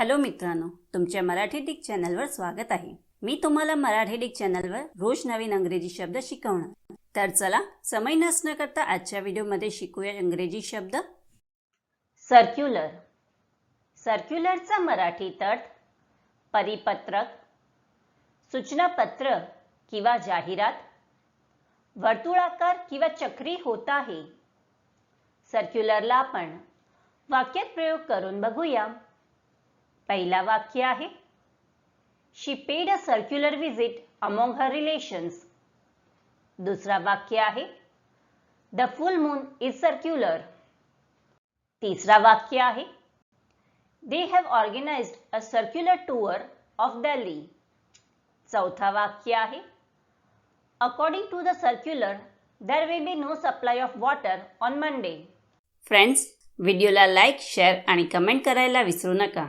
Hello मित्रांनो तुमच्या Marathi Dick चॅनलवर स्वागत आहे. मी तुम्हाला मराठी डिक चॅनलवर रोज नवीन इंग्रजी शब्द शिकवणार. तर चला समय नसण्याकरता करता आजच्या व्हिडिओमध्ये शिकूया इंग्रजी शब्द. सर्क्युलर. सर्क्युलरचा मराठीत अर्थ परिपत्रक सूचनापत्र किंवा जाहिरात वर्तुळाकार किंवा चक्री होत आहे. सर्क्युलरला आपण वाक्यात प्रयोग करून बघूया. पहिला वाक्य आहे. She paid a circular visit among her relations दुसरा वाक्य आहे. The full moon is circular तिसरा वाक्य आहे. They have organised a circular tour of Delhi चौथा वाक्य आहे. According to the circular there will be no supply of water on Monday friends व्हिडिओला लाईक शेअर आणि कमेंट करायला विसरू नका.